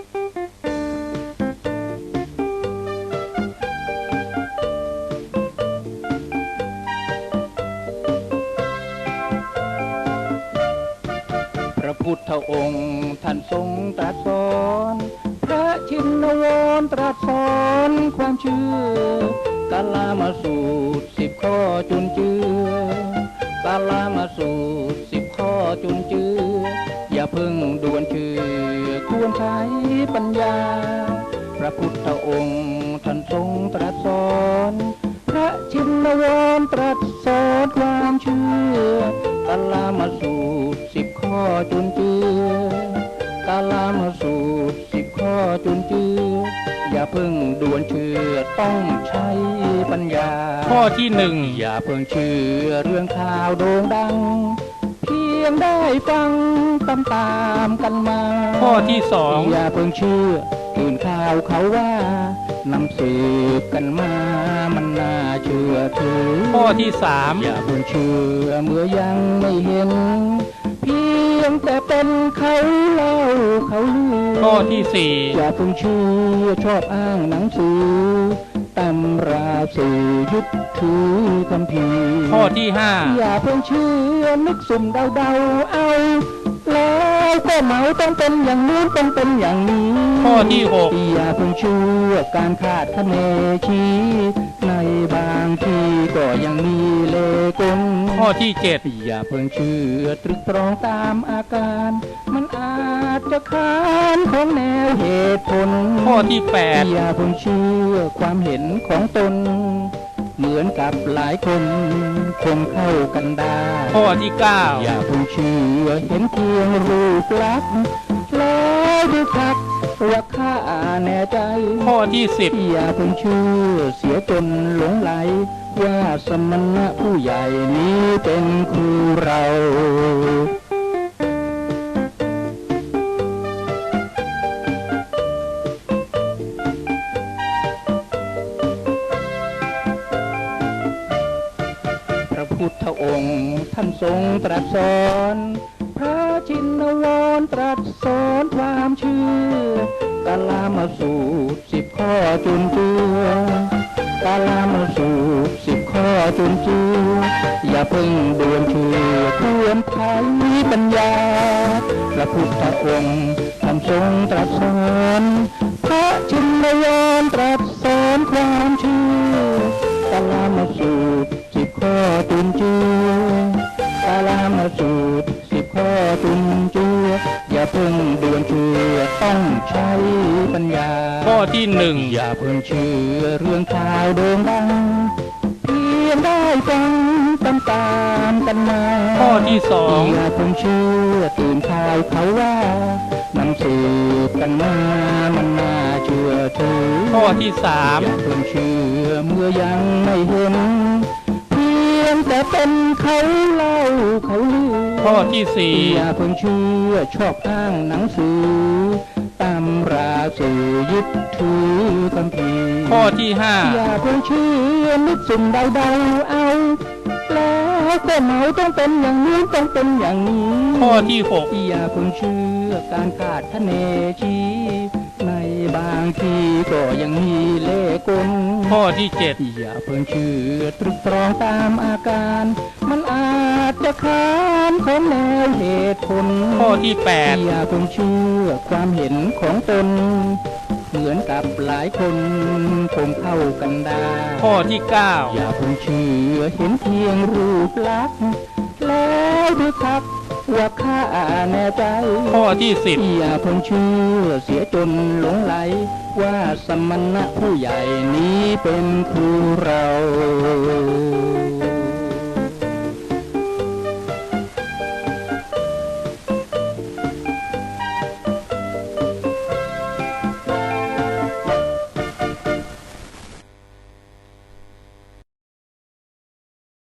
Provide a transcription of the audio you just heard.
พระพุทธองค์ท่านทรงตรัสสอนพระชินวรตรัสสอนความเชื่อกาลามาสูตรสิบข้อจุนเจือกาลามาสูตรสิบข้อจุนเจือ อย่าเพิ่งด่วนเชื่อ ควรใช้ปัญญา พระพุทธองค์ท่านทรงตรัสสอน พระชินวรตรัสสอนความเชื่อกาลามาสูตรสิบข้อจุนเจือกาลามาสูตรสิบข้อจุนเจือ อย่าเพิ่งด่วนเชื่อต้องใช้ปัญญา ข้อที่หนึ่งอย่าเพิ่งเชื่อเรื่องข่าวโด่งดังเพี ยงได้ฟังตามตามๆกันมาข้อที่สองอย่าเพิ่งเชื่อตื่นข่าวเขาว่านำสืบกันมา มันน่าเชื่อถือ ข้อที่สามอย่าเพิ่งเชื่อเมื่อยังไม่เห็น เพียงแต่เป็นเขาเล่าเขาลือข้อที่สี่อย่าเพิ่งเชื่อชอบอ้างหนังสือ ตำราสื่อยึดถือคำพีร์ข้อที่ห้าอย่าเพิ่งเชื่อนึกสุ่มเดาเดาๆเอา แล้วก็เหมาต้องเป็นอย่างนู้นต้องเป็นอย่างนี้ ข้อที่หกอย่าเพิ่งเชื่อการคาดคะเนชี้ในบางทีก็ยังมีเลกลข้อที่เจ็ดอย่าเพิ่งเชื่อตรึกตรองตามอาการ มันอาจจะค้านของแนวเหตุผล ข้อที่แปดอย่าเพิ่งเชื่อความเห็นของตน เหมือนกับหลายคนคงเข้ากันได้ ข้อที่เก้าอย่าเพิ่งเชื่อเห็นเพียงรูปลักษณ์แล้วดูทัก ว่าข้าแน่ใจ ข้อที่สิบอย่าเพิ่งเชื่อเสียจนหลงไหล ว่าสมณะผู้ใหญ่นี้เป็นครูเราพระพุทธองค์ท่านทรงตรัสสอน พระชินวรตรัสสอนความเชื่อกาลามาสูตรสิบข้อจุนเจือกาลามาสูตรสิบข้อจุนเจืออย่าเพิ่งด่วนเชื่อควรใช้ปัญญาพระพุทธองค์ท่านทรงตรัสสอนพระชินวรตรัสสอนความเชื่อกาลามาสูตร ญญา ข้อที่หนึ่งอย่าเพิ่งเชื่อเรื่องข่าวโด่งดังเพียงได้ฟังตามตามๆกันมาข้อที่สองอย่าเพิ่งเชื่อตื่นข่าวเขาว่านำสืบกันมามันน่าเชื่อถือข้อที่สามอย่าเพิ่งเชื่อเมื่อยังไม่เห็นเพียงแต่เป็นเขาเล่าเขาลือข้อที่สี่อย่าเพิ่งเชื่อชอบอ้างหนังสือตำราสื่อยึดถือคำพีร์ข้อที่ห้าอย่าเพิ่งเชื่อนึกสุ่มเดาเดาๆเอาแล้วก็เหมาต้องเป็นอย่างนี้นต้องเป็นอย่างนี้ ข้อที่หกอย่าเพิ่งเชื่อการขาดคะเนชี้ในบางทีก็ยังมีเล่ห์กลข้อที่เจ็ดอย่าเพิ่งเชื่อตรึกตรองตามอาการ มันอาจจะค้า นของแนวเหตุผลข้อที่แปดอย่าเพิ่งเชื่อความเห็นของตน เหมือนกับหลายคนคงเข้ากันได้ข้อที่เก้าอย่าเพิ่งเชื่อเห็นเพียงรูปลักษณ์แล้วดูทักว่าข้าแน่ใจ ข้อที่สิบอย่าเพิ่งเชื่อเสียจนหลงไหล ว่าสมณะผู้ใหญ่นี้เป็นครูเรา